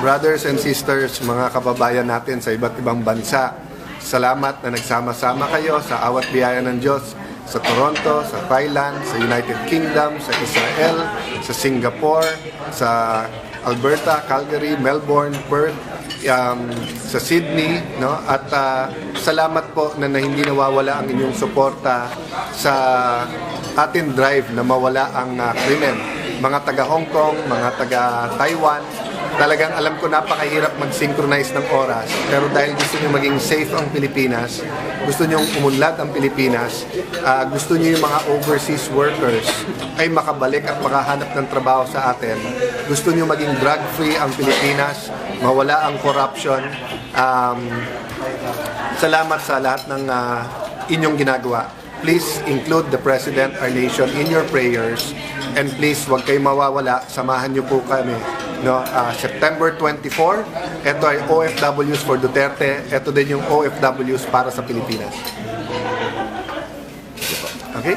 Brothers and sisters, mga kababayan natin sa iba't ibang bansa, salamat na nagsama-sama kayo sa awat biyaya ng Diyos sa Toronto, sa Thailand, sa United Kingdom, sa Israel, sa Singapore, sa Alberta, Calgary, Melbourne, Perth, um, sa Sydney, no? At ah, salamat po na, na hindi nawawala ang inyong suporta sa ating drive na mawala ang ah, krimen. Mga taga Hong Kong, mga taga Taiwan, talagang alam ko napakahirap mag-synchronize ng oras. Pero dahil gusto nyo maging safe ang Pilipinas, gusto nyo umunlad ang Pilipinas, ah, gusto nyo yung mga overseas workers ay makabalik at makahanap ng trabaho sa atin. Gusto nyo maging drug-free ang Pilipinas, mawala ang corruption. Um, salamat sa lahat ng ah, inyong ginagawa. Please include the President, our nation, in your prayers. And please, huwag kayong mawawala. Samahan niyo po kami. No, ah, September 24, ito ay OFWs for Duterte. Ito din yung OFWs para sa Pilipinas. Okay?